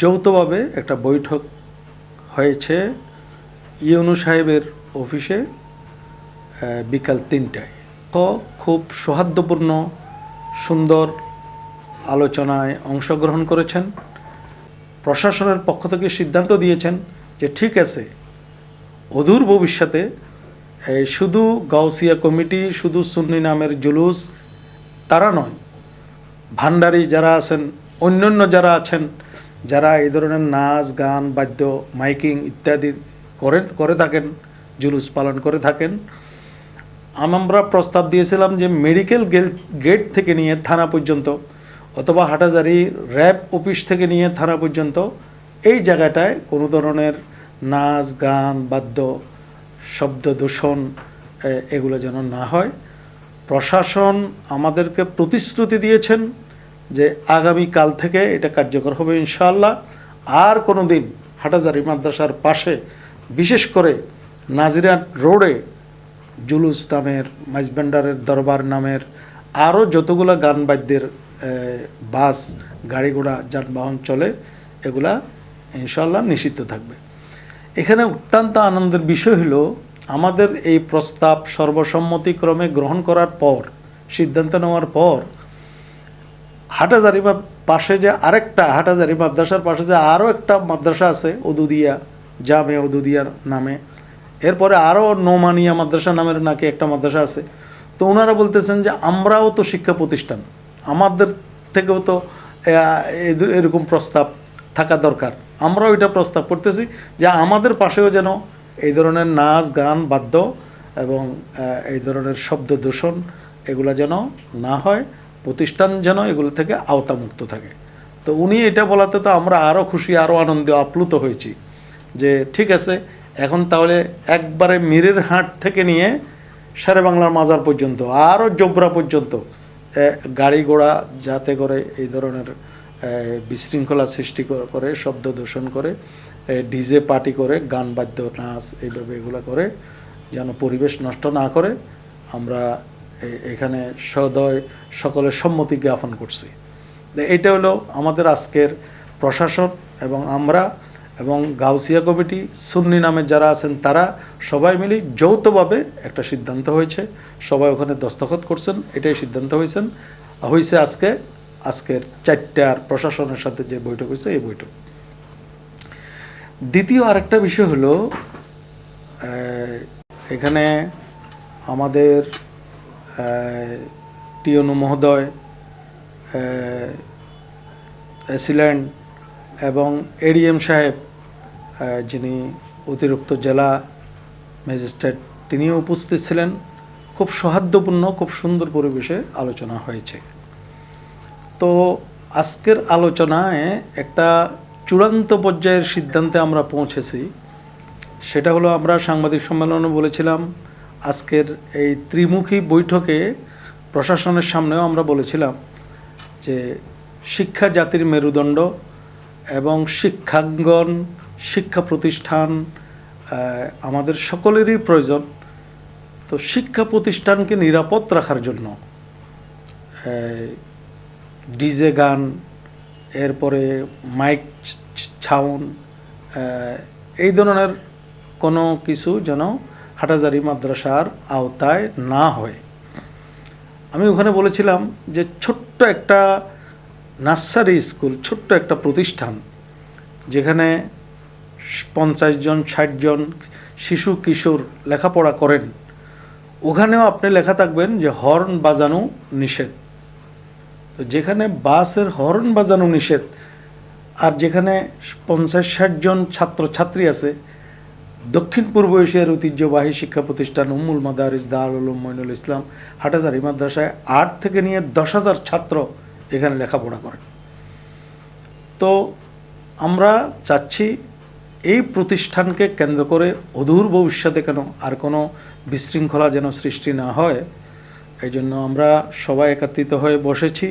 যৌথভাবে একটা বৈঠক হয়েছে ইউনু সাহেবের অফিসে বিকাল তিনটায়। খুব সৌহার্দ্যপূর্ণ, সুন্দর আলোচনায় অংশগ্রহণ করেছেন। প্রশাসনের পক্ষ থেকে সিদ্ধান্ত দিয়েছেন যে ঠিক আছে, অদূর ভবিষ্যতে শুধু গাউসিয়া কমিটি, শুধু সুন্নি নামের জুলুস, তারা নয়, ভান্ডারি যারা আছেন, অন্যান্য যারা আছেন যারা এই ধরনের নাচ, গান, বাদ্য, মাইকিং ইত্যাদি করে করে থাকেন, জুলুস পালন করে থাকেন, আমরা প্রস্তাব দিয়েছিলাম যে মেডিকেল গেট থেকে নিয়ে থানা পর্যন্ত অথবা হাটাজারি র্যাব অফিস থেকে নিয়ে থানা পর্যন্ত এই জায়গাটায় কোনো ধরনের নাচ, গান, বাদ্য, শব্দ দূষণ এগুলো যেন না হয়। প্রশাসন আমাদেরকে প্রতিশ্রুতি দিয়েছেন। যে আগামী কাল থেকে এটা কার্যকর হবে ইনশাআল্লাহ। আর কোনো দিন হাটাজারি মাদ্রাসার পাশে বিশেষ করে নাজিরাট রোডে জুলুস নামের, মাইজবেন্ডারের দরবার নামের আরও যতগুলো গান বাদ্যের বাস, গাড়ি ঘোড়া, যানবাহন চলে, এগুলা ইনশাল্লাহ নিষিদ্ধ থাকবে। এখানে অত্যন্ত আনন্দের বিষয় হলো, আমাদের এই প্রস্তাব সর্বসম্মতিক্রমে গ্রহণ করার পর, সিদ্ধান্ত নেওয়ার পর হাটাজারি পাশে যে আরেকটা হাটাজারি মাদ্রাসার পাশে যে আরও একটা মাদ্রাসা আছে ওদুদিয়া জামে উদুদিয়া নামে। এরপরে আরও নোমানিয়া মাদ্রাসা নামের নাকি একটা মাদ্রাসা আছে। তো ওনারা বলতেছেন যে, আমরাও তো শিক্ষা প্রতিষ্ঠান। আমাদের থেকেও তো এরকম প্রস্তাব থাকা দরকার। আমরাও এটা প্রস্তাব করতেছি যে, আমাদের পাশেও যেন এই ধরনের নাচ, গান, বাদ্য এবং এই ধরনের শব্দ দূষণ এগুলো যেন না হয়। প্রতিষ্ঠান যেন এগুলো থেকে আওতামুক্ত থাকে। তো উনি এটা বলাতে তো আমরা আরও খুশি আরও আনন্দে আপ্লুত হয়েছি যে ঠিক আছে, এখন তাহলে একবারে মিরের হাট থেকে নিয়ে শেরে বাংলার মাজার পর্যন্ত আরও জোবরা পর্যন্ত গাড়ি ঘোড়া যাতে করে এই ধরনের বিশৃঙ্খলা সৃষ্টি করে, শব্দ দূষণ করে ডিজে পার্টি করে, গান বাদ্য, নাচ, এইভাবে এগুলো করে, যেন পরিবেশ নষ্ট না করে, আমরা এখানে সদয় সকলের সম্মতি জ্ঞাপন করছি। এটা হলো আমাদের আজকের প্রশাসন এবং আমরা এবং গাউসিয়া কমিটি, সুন্নি নামে যারা আছেন তারা সবাই মিলে যৌথভাবে একটা সিদ্ধান্ত হয়েছে। সবাই ওখানে দস্তখত করছেন, এটাই সিদ্ধান্ত হয়েছেন। হয়েছে আজকে, আজকের চারটার প্রশাসনের সাথে যে বৈঠক হয়েছে, এই বৈঠক। দ্বিতীয় আরেকটা বিষয় হলো এখানে আমাদের টিয়নু মহোদয় আহ, এসিল্যান্ড এবং এডিএম সাহেব যিনি অতিরিক্ত জেলা ম্যাজিস্ট্রেট তিনিও উপস্থিত ছিলেন। খুব সৌহার্দ্যপূর্ণ খুব সুন্দর পরিবেশে আলোচনা হয়েছে। তো আজকের আলোচনায় একটা চূড়ান্ত পর্যায়ের সিদ্ধান্তে আমরা পৌঁছেছি। সেটা হলো আমরা সাংবাদিক সম্মেলনে বলেছিলাম আজকের এই ত্রিমুখী বৈঠকে প্রশাসনের সামনেও আমরা বলেছিলাম যে শিক্ষা জাতির মেরুদণ্ড এবং শিক্ষাঙ্গন, শিক্ষা প্রতিষ্ঠান আমাদের সকলেরই প্রয়োজন। তো শিক্ষা প্রতিষ্ঠানকে নিরাপদ রাখার জন্য ডিজে গান, এরপরে মাইক ছাউন এই ধরনের কোনো কিছু যেন হাটাজারি মাদ্রাসার আওতায় না হয়। আমি ওখানে বলেছিলাম যে ছোট্ট একটা নার্সারি স্কুল, ছোট্ট একটা প্রতিষ্ঠান, যেখানে পঞ্চাশ জন, ষাট জন শিশু, কিশোর লেখাপড়া করেন, ওখানেও আপনি লেখা থাকবেন যে হর্ন বাজানো নিষেধ। তো যেখানে বাসের হর্ন বাজানো নিষেধ, আর যেখানে পঞ্চাশ, ষাট জন ছাত্র ছাত্রী আছে দক্ষিণ পূর্ব এশিয়ার ঐতিহ্যবাহী শিক্ষা প্রতিষ্ঠান উম্মুল মাদারিস দারুল মইনুল ইসলাম হাটাজারি মাদ্রাসায় আট থেকে নিয়ে দশ হাজার ছাত্র এখানে লেখাপড়া করেন। তো আমরা চাচ্ছি এই প্রতিষ্ঠানকে কেন্দ্র করে অদূর ভবিষ্যতে কেন আর কোনো বিশৃঙ্খলা যেন সৃষ্টি না হয়, এই জন্য আমরা সবাই একত্রিত হয়ে বসেছি।